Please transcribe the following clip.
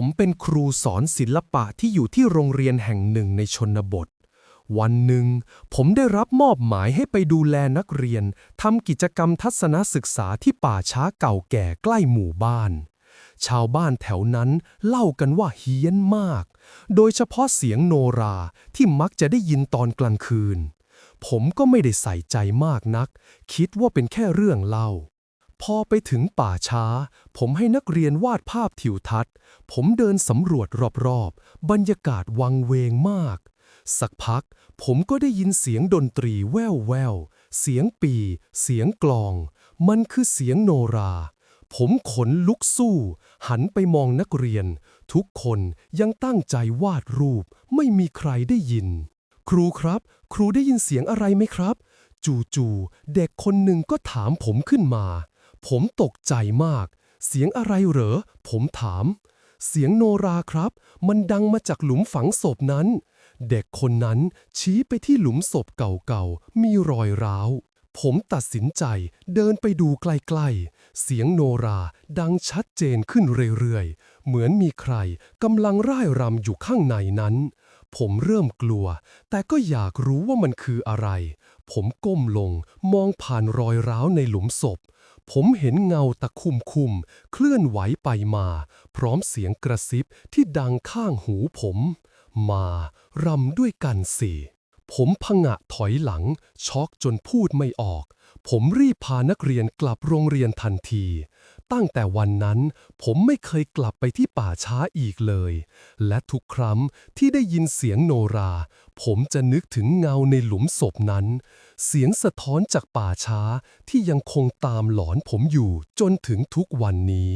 ผมเป็นครูสอนศิลปะที่อยู่ที่โรงเรียนแห่งหนึ่งในชนบท วันหนึ่ง ผมได้รับมอบหมายให้ไปดูแลนักเรียนทำกิจกรรมทัศนศึกษาที่ป่าช้าเก่าแก่ใกล้หมู่บ้าน ชาวบ้านแถวนั้นเล่ากันว่าเฮี้ยนมาก โดยเฉพาะเสียงโนราที่มักจะได้ยินตอนกลางคืน ผมก็ไม่ได้ใส่ใจมากนัก คิดว่าเป็นแค่เรื่องเล่า พอไปถึงป่าช้า ผมให้นักเรียนวาดภาพทิวทัศน์ ผมเดินสำรวจรอบๆ บรรยากาศวังเวงมาก สักพัก ผมก็ได้ยินเสียงดนตรีแว่วแววเสียงปี เสียงกลอง มันคือเสียงโนรา ผมขนลุกสู้ หันไปมองนักเรียน ทุกคนยังตั้งใจวาดรูป ไม่มีใครได้ยิน ครูครับ ครูได้ยินเสียงอะไรไหมครับ จู่ๆเด็กคนหนึ่งก็ถามผมขึ้นมา ผมตกใจมาก เสียงอะไรเหรอ ผมถาม เสียงโนราครับ มันดังมาจากหลุมฝังศพนั้น เด็กคนนั้นชี้ไปที่หลุมศพเก่าๆ มีรอยร้าว ผมตัดสินใจเดินไปดูใกล้ๆ เสียงโนราดังชัดเจนขึ้นเรื่อยๆ เหมือนมีใครกำลังร่ายรำอยู่ข้างในนั้นผมเริ่มกลัว แต่ก็อยากรู้ว่ามันคืออะไร ผมก้มลงมองผ่านรอยร้าวในหลุมศพ ผมเห็นเงาตะคุ่มคุม เคลื่อนไหวไปมา พร้อมเสียงกระซิบที่ดังข้างหูผม มารำด้วยกันสิ ผมผงะถอยหลัง ช็อกจนพูดไม่ออก ผมรีบพานักเรียนกลับโรงเรียนทันที ตั้งแต่วันนั้น ผมไม่เคยกลับไปที่ป่าช้าอีกเลย และทุกครั้งที่ได้ยินเสียงโนรา ผมจะนึกถึงเงาในหลุมศพนั้น เสียงสะท้อนจากป่าช้าที่ยังคงตามหลอนผมอยู่จนถึงทุกวันนี้